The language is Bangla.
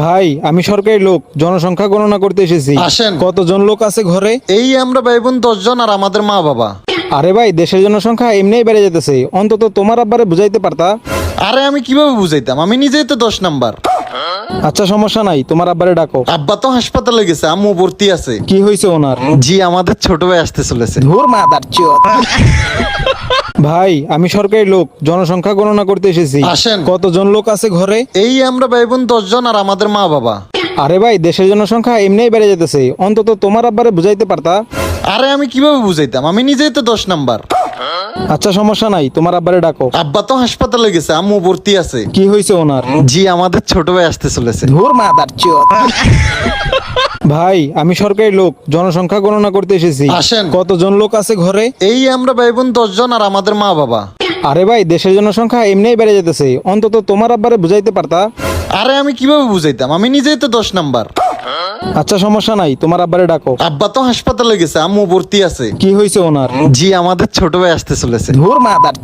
ভাই আমি সরকারি লোক জনসংখ্যা গণনা করতে এসেছি। আসেন। কতজন লোক আছে ঘরে? এই আমরা ভাই বোন দশজন আর আমাদের মা বাবা। আরে ভাই দেশের জনসংখ্যা এমনিই বেড়ে যেতেছে অন্তত তোমার আব্বারে বুঝাইতে পারতা? আরে আমি কীভাবে বুঝাইতাম? আমি নিজেই তো দশ নাম্বার। আচ্ছা সমস্যা নাই তোমার আব্বারে ডাকো। আব্বা তো হাসপাতালে গেছে আম্মু ভর্তি আছে। কি হয়েছে ওনার? জি আমাদের ছোট ভাই আসতে চলেছে। ধুর মাদার ভাই আমি সরকারি লোক জনসংখ্যা গণনা করতে এসেছি। আসেন। কতজন লোক আছে ঘরে? এই আমরা ভাই বোন দশজন আর আমাদের মা বাবা। আরে ভাই দেশের জনসংখ্যা এমনিই বেড়ে যেতেছে অন্তত তোমার আব্বারে বুঝাইতে পারতা? আরে আমি কীভাবে বুঝাইতাম? আমি নিজেই তো দশ নাম্বার। আচ্ছা সমস্যা নাই তোমার আব্বারে ডাকো। আব্বা তো হাসপাতালে গেছে আম্মু ভর্তি আছে। কি হয়েছে ওনার? জি আমাদের ছোট ভাই আসতে চলেছে। ধুর মাদার ভাই আমি সরকারি লোক জনসংখ্যা গণনা করতে এসেছি। আসেন। কতজন লোক আছে ঘরে? এই আমরা ভাই বোন দশজন আর আমাদের মা বাবা। আরে ভাই দেশের জনসংখ্যা এমনিই বেড়ে যেতেছে। অন্তত তোমার আব্বারে বুঝাইতে পারতা? আরে আমি কীভাবে বুঝাইতাম? আমি নিজেই তো দশ নাম্বার। আচ্ছা সমস্যা নাই তোমার আব্বারে ডাকো। আব্বা তো হাসপাতালে গেছে আম্মু ভর্তি আছে। কি হয়েছে ওনার? জি আমাদের ছোট ভাই আসতে চলেছে। ধুর মাদার